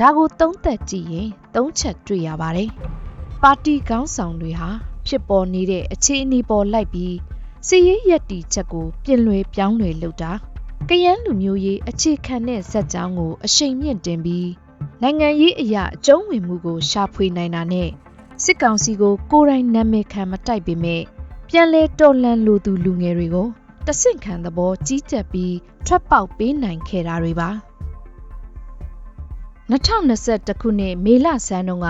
ဒါကိုသုံးသက်ကြည့်ရင်သုံးချက်တွေ့ရပါတယ်။ပါတီခေါင်းဆောင်တွေဟာဖြစ်ပေါ်နေတဲ့အခြေအနေပေါ်လိုက်ပြီးစီရေးရက်တီချက်ကိုပြင်လွယ်ပြောင်းလွယ်လုပ်တာကယန်းလူမျိုးရေးအခြေခံတဲ့ဇက်ကြောင်းကိုအရှိန်မြင့်တင်ပြီးနိုင်ငံရေးအရာအကျုံးဝင်မှုကိုရှာဖွေနိုင်တာနဲ့စစ်ကောင်စီကိုကိုယ်တိုင်နာမည်ခံမတိုက်ပေမဲ့ပြန်လဲတော်လန်လိုသူလူငယ်တွေကိုတဆင့်ခံသဘောကြီးကြပ်ပြီးထွက်ပေါက်ပေးနိုင်ခဲ့တာတွေပါ 2021ခုနှစ်မေလဆန်းတုန်းက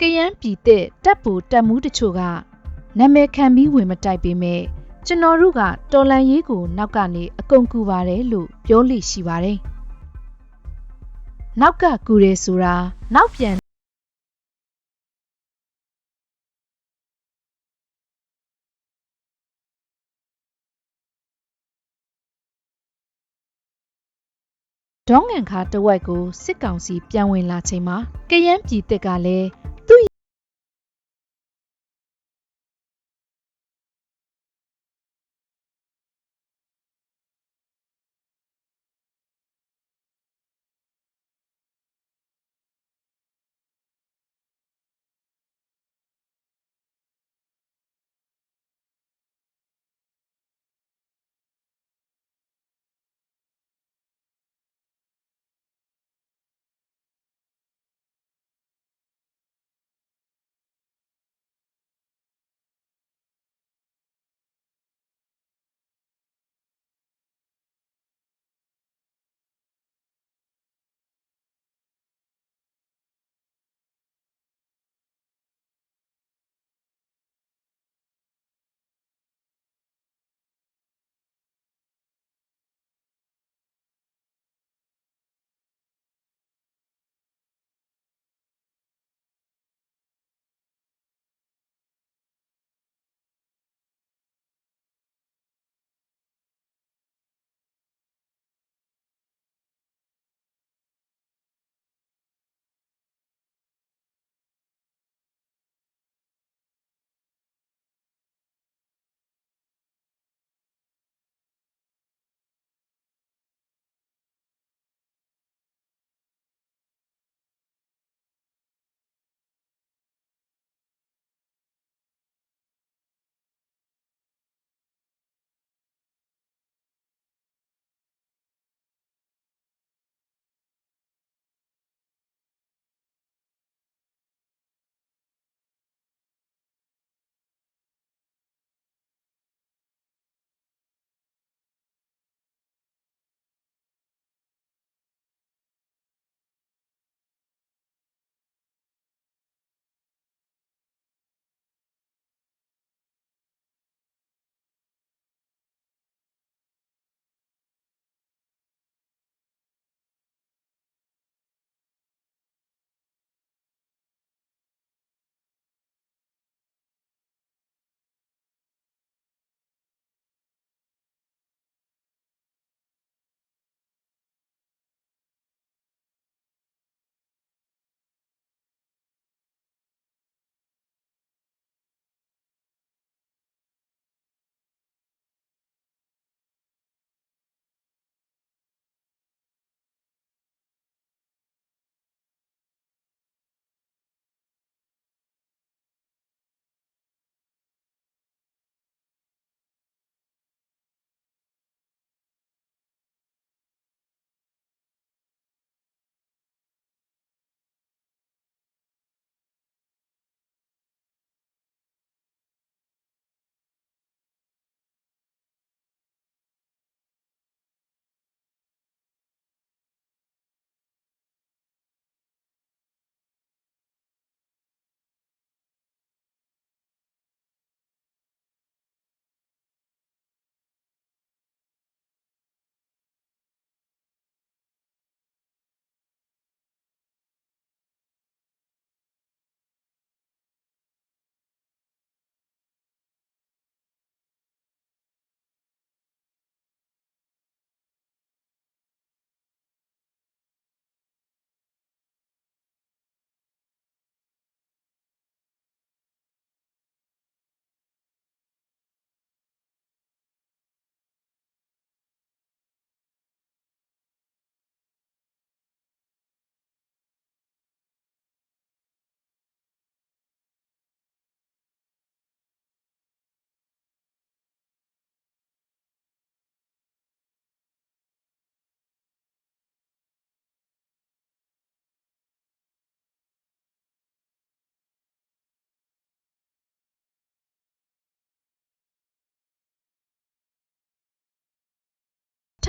ကယန်းပြည်သက်တပ်ပူတပ်မှုတချို့ကနာမည်ခံပြီးဝင်မတိုက်ပေမဲ့ကျွန်တော်တို့ကတော်လန်ရေးကိုနောက်ကနေအကုန်ကူပါတယ်လို့ပြောလိရှိပါတယ်။နောက်ကကူတယ်ဆိုတာနောက်ပြန်ဒေါငန်ခါတဝက်ကိုစစ်ကောင်စီပြန်ဝင်လာချိန်မှာကယန်းပြည်သစ်ကလည်း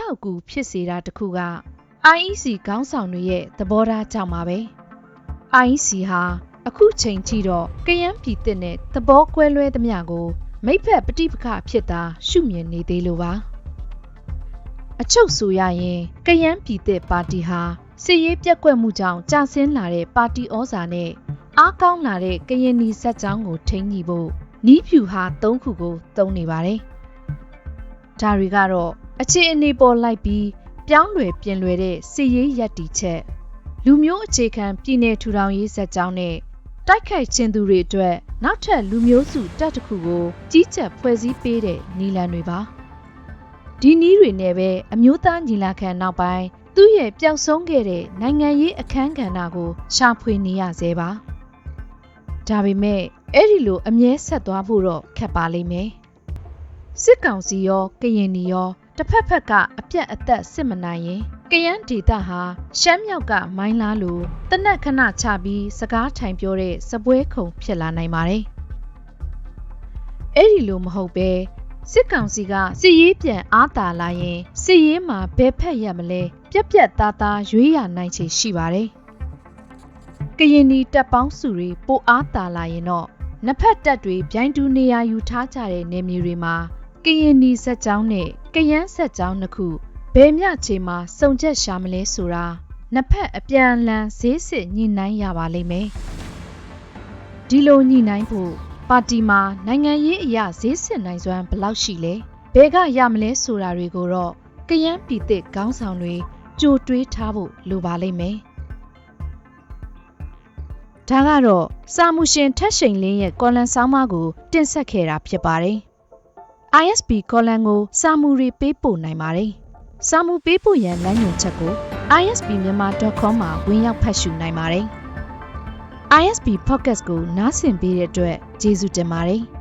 လောက်ကူဖြစ်စေတာတစ်ခုက IEC ခေါင်းဆောင်တွေရဲ့သဘောထားကြောင့်ပါပဲ IEC ဟာအခုချိန်ထိတော့ကယန်းပြည်သစ်နဲ့သဘောကွဲလွဲသမျှကို မိဖက်ပဋိပက္ခဖြစ်တာရှုမြင်နေသေးလို့ပါအချုပ်ဆိုရရင်ကယန်းပြည်သစ်ပါတီဟာစစ်ရေးပြက်ကွက်မှုကြောင့်ကြာဆင်းလာတဲ့ပါတီဩဇာနဲ့အားကောင်းလာတဲ့ကရင်နီဆက်ကြောင်းကိုထိန်းညှိဖို့နီးဖြူဟာ၃ခုကိုသုံးနေပါတယ်ဒါတွေကတော့ အခြေအနေပေါ်လိုက်ပြီးပြောင်းလဲပြင်လွယ်တဲ့စစ်ရေးရပ်တီချက်လူမျိုးအခြေခံပြည်내ထူထောင်ရေးဆက်ကြောင်းနဲ့တိုက်ခိုက်ခြင်းသူတွေအတွက်နောက်ထပ်လူမျိုးစုတပ်တစ်ခုကိုကြီးကြပ်ဖွဲ့စည်းပေးတဲ့နီလန်တွေပါဒီနီးတွေနဲ့ပဲအမျိုးသားညီလာခံနောက်ပိုင်းသူ့ရဲ့ပျောက်ဆုံးခဲ့တဲ့နိုင်ငံရေးအခန်းကဏ္ဍကိုရှာဖွေနေရသေးပါဒါပေမဲ့အဲ့ဒီလိုအမြဲဆက်သွားဖို့တော့ခက်ပါလိမ့်မယ်စစ်ကောင်စီရောကရင်နီရော တစ်ဖက်ဖက်ကအပြတ်အသက်စစ်မနိုင်ရင်ကယန်းဒေတာဟာရှမ်းမြောက်ကမိုင်းလားလိုတနက်ခဏချပြီးစကားထိုင်ပြောတဲ့စပွဲခုံဖြစ်လာနိုင်ပါတယ်။အဲ့ဒီလိုမဟုတ်ပဲစစ်ကောင်စီကစစ်ရေးပြန်အားတာလာရင်စစ်ရေးမှာဘယ်ဖက်ရမလဲပြက်ပြက်သားသားရွေးရနိုင်ချေရှိပါတယ်။ကရင်နီတပ်ပေါင်းစုတွေပိုအားတာလာရင်တော့နှစ်ဖက်တပ်တွေဗျိုင်းတူနေရာယူထားကြတဲ့နေမြေတွေမှာက ရင်နီဆက်ကြောင်းနဲ့ကယန်းဆက်ကြောင်းနှစ်ခုဘယ်မျှချေမှာစုံချက်ရှာမလဲဆိုတာနှစ်ဖက်အပြန်အလှန်ဈေးစစ်ညှိနှိုင်းရပါလိမ့်မယ်။ဒီလိုညှိနှိုင်းဖို့ပါတီမှာနိုင်ငံရေးအရာဈေးစစ်နိုင်စွမ်းဘယ်လောက်ရှိလဲ။ဘယ်ကရမလဲဆိုတာတွေကိုတော့ကယန်းပြည်သစ်ခေါင်းဆောင်တွေကြိုတွေးထားဖို့လိုပါလိမ့်မယ်။ဒါကတော့စာမှုရှင်ထက်ရှိန်လင်းရဲ့ကော်လန်ဆောင်းပါးကိုတင်ဆက်ခဲ့တာဖြစ်ပါတယ်။ ISB ကော်လန်ကိုစာမှုတွေပေးပို့နိုင်ပါတယ်။စာမှုပေးပို့ရန်လမ်းညွှန်ချက်ကို isbmyanmar.com မှာဝင်ရောက်ဖတ်ရှုနိုင်ပါတယ်။ ISB Podcast ကိုနားဆင်ပေးတဲ့အတွက်ကျေးဇူးတင်ပါတယ်။